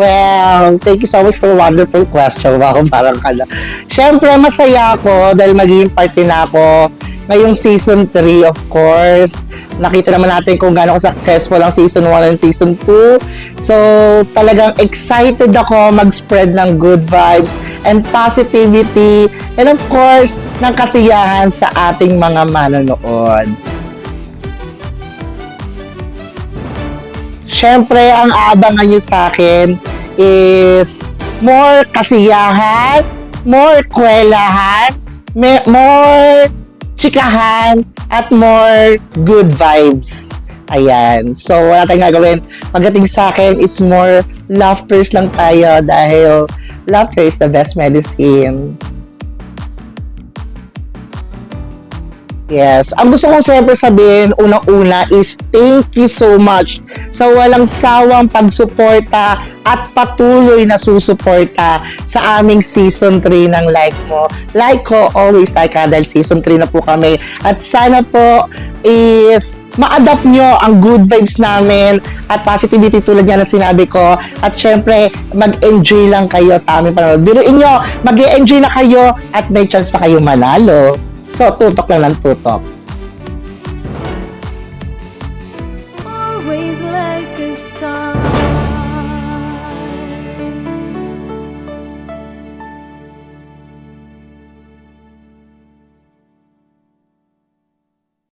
Well, thank you so much for a wonderful question. Wow, parang kala. Siyempre, masaya ako dahil magiging party na ako ngayong season 3, of course. Nakita naman natin kung gaano successful ang season 1 and season 2. So, talagang excited ako mag-spread ng good vibes and positivity and of course, ng kasiyahan sa ating mga manonood. Siyempre, ang aabangan nyo sa akin is more kasiyahan, more kwelahan, more chikahan, at more good vibes. Ayan. So, wala tayong gagawin. Pagdating sa akin is more laughters lang tayo dahil laughter is the best medicine. Yes. Ang gusto kong siyempre sabihin, unang-una is thank you so much sa walang sawang pagsuporta at patuloy na susuporta sa aming season 3 ng Like Mo. Like ko, always like ka dahil season 3 na po kami. At sana po is ma-adapt nyo ang good vibes namin at positivity tulad nga na sinabi ko. At syempre, mag-enjoy lang kayo sa aming panonood. Biruin nyo, mag enjoy na kayo at may chance pa kayo manalo. So, tutok lang ng tutok. always like a star.